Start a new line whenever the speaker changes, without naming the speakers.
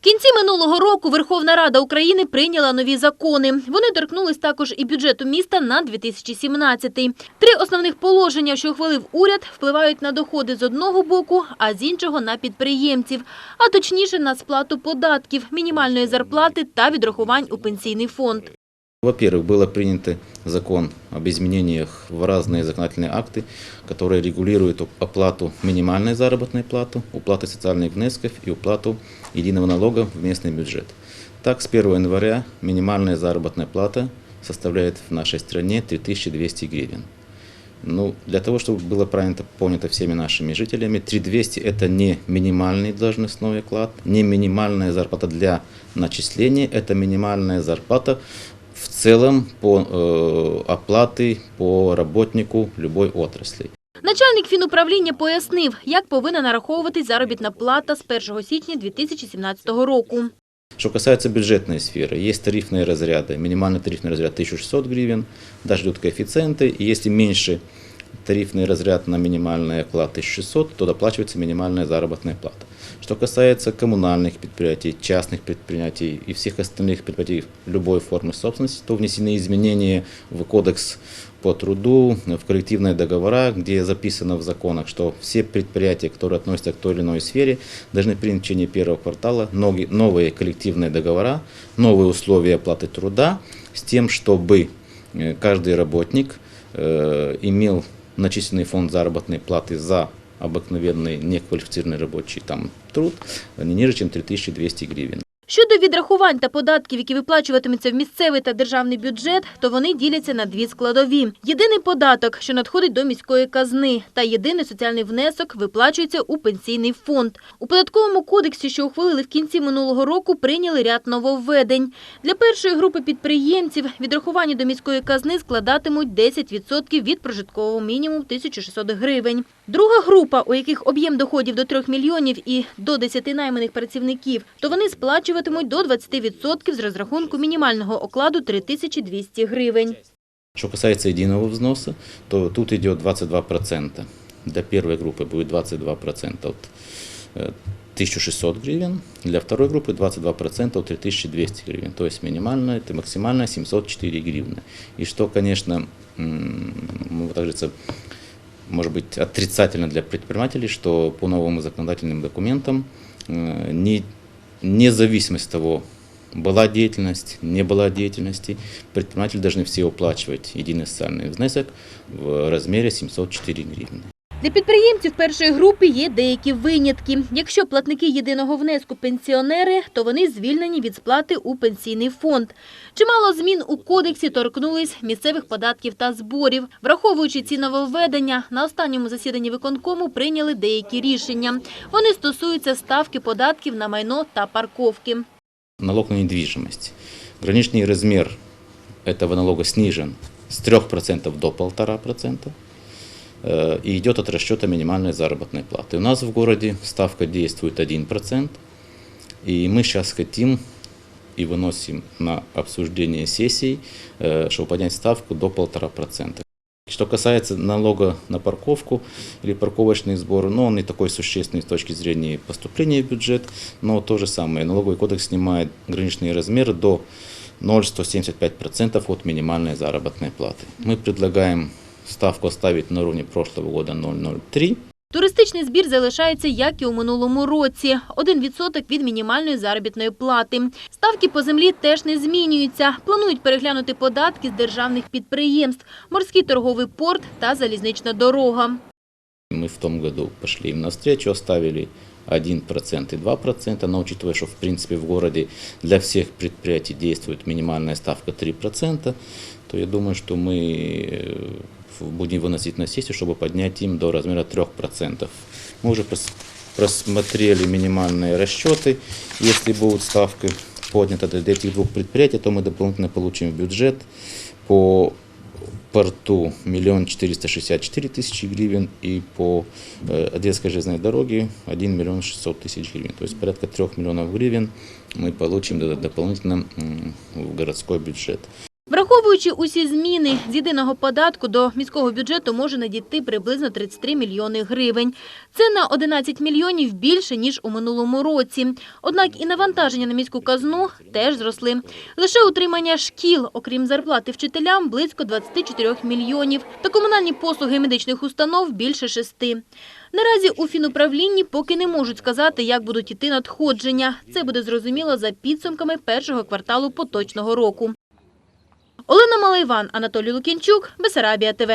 В кінці минулого року Верховна Рада України прийняла нові закони. Вони торкнулись також і бюджету міста на 2017. Три основних положення, що ухвалив уряд, впливають на доходи з одного боку, а з іншого – на підприємців, а точніше на сплату податків, мінімальної зарплати та відрахувань у пенсійний фонд.
Во-первых, было принято закон об изменениях в разные законодательные акты, которые регулируют оплату минимальной заработной платы, уплаты социальных внесков и уплату единого налога в местный бюджет. Так, с 1 января минимальная заработная плата составляет в нашей стране 3200 гривен. Ну, для того, чтобы было правильно понято всеми нашими жителями, 3200 – это не минимальный должностной оклад, не минимальная зарплата для начисления, это минимальная зарплата в целом по э, оплаты по работнику любой отрасли.
Начальник фінуправління пояснив, як повинна нараховуватись заробітна плата з 1 січня 2017 року.
Что касается бюджетной сферы, есть тарифные разряды. Минимальный тарифный разряд 1600 гривен, дальше идут коэффициенты. И если меньше Тарифный разряд на минимальный оклад 1600, то доплачивается минимальная заработная плата. Что касается коммунальных предприятий, частных предприятий и всех остальных предприятий любой формы собственности, то внесены изменения в кодекс по труду, в коллективные договора, где записано в законах, что все предприятия, которые относятся к той или иной сфере, должны принять в течение первого квартала новые коллективные договора, новые условия оплаты труда, с тем, чтобы э, каждый работник э, имел начисленный фонд заработной платы за обыкновенный неквалифицированный рабочий там, труд не ниже, чем 3200 гривен.
Щодо відрахувань та податків, які виплачуватимуться в місцевий та державний бюджет, то вони діляться на дві складові. Єдиний податок, що надходить до міської казни, та єдиний соціальний внесок виплачується у пенсійний фонд. У податковому кодексі, що ухвалили в кінці минулого року, прийняли ряд нововведень. Для першої групи підприємців відрахування до міської казни складатимуть 10% від прожиткового мінімуму 1600 гривень. Друга група, у яких об'єм доходів до 3 мільйонів і до 10 найманих працівників, то вони сплачуватимуть до 20% з розрахунку мінімального окладу 3200 гривень.
Что касается единого взноса, то тут идет 22%. Для первой группы будет 22% от э, 1600 гривен, для второй группы 22% от 3200 гривен, то есть минимальная, это максимальная 704 гривны. И что, конечно, м, ну, так говорится, может быть отрицательно для предпринимателей, что по новым законодательным документам э, не, независимость от того, была деятельность, не была деятельности, предприниматели должны все уплачивать единый социальный внесок в размере 704 гривны.
Для підприємців першої групи є деякі винятки. Якщо платники єдиного внеску пенсіонери, то вони звільнені від сплати у пенсійний фонд. Чимало змін у кодексі торкнулись місцевих податків та зборів. Враховуючи ці нововведення, на останньому засіданні виконкому прийняли деякі рішення. Вони стосуються ставки податків на майно та парковки.
Налог на недвижимость. Граничный размер этого налога снижен с 3% до 1,5% э, И идет от расчета минимальной заработной платы. У нас в городе ставка действует 1%, и мы сейчас хотим и выносим на обсуждение сессий, э, чтобы поднять ставку до 1,5%. Что касается налога на парковку или парковочный сбор, ну, он не такой существенный с точки зрения поступления в бюджет, но то же самое. Налоговый кодекс снимает граничные размеры до 0,175% от минимальной заработной платы. Мы предлагаем ставку оставить на уровне прошлого года 0,03%.
Туристичний збір залишається, як і у минулому році – 1% від мінімальної заробітної плати. Ставки по землі теж не змінюються. Планують переглянути податки з державних підприємств, морський торговий порт та залізнична дорога.
Мы в том году пошли им навстречу, оставили 1% и 2%, но учитывая, что в принципе в городе для всех предприятий действует минимальная ставка 3%, то я думаю, что мы э, Будем выносить на сессию, чтобы поднять им до размера 3%. Мы уже прос- просмотрели минимальные расчеты. Если будут ставки подняты для этих двух предприятий, то мы дополнительно получим бюджет по порту миллион четыреста шестьдесят четыре тысячи гривен и по э, Одесской железной дороге 1 миллион 600 тысяч гривен. То есть порядка 3 миллионов гривен мы получим до- дополнительно в городской бюджет.
Враховуючи усі зміни, з єдиного податку до міського бюджету може надійти приблизно 33 мільйони гривень. Це на 11 мільйонів більше, ніж у минулому році. Однак і навантаження на міську казну теж зросли. Лише утримання шкіл, окрім зарплати вчителям, близько 24 мільйонів. Та комунальні послуги медичних установ більше шести. Наразі у фінуправлінні поки не можуть сказати, як будуть іти надходження. Це буде зрозуміло за підсумками першого кварталу поточного року. Олена Малайван, Анатолій Лукінчук, Бесарабія ТВ.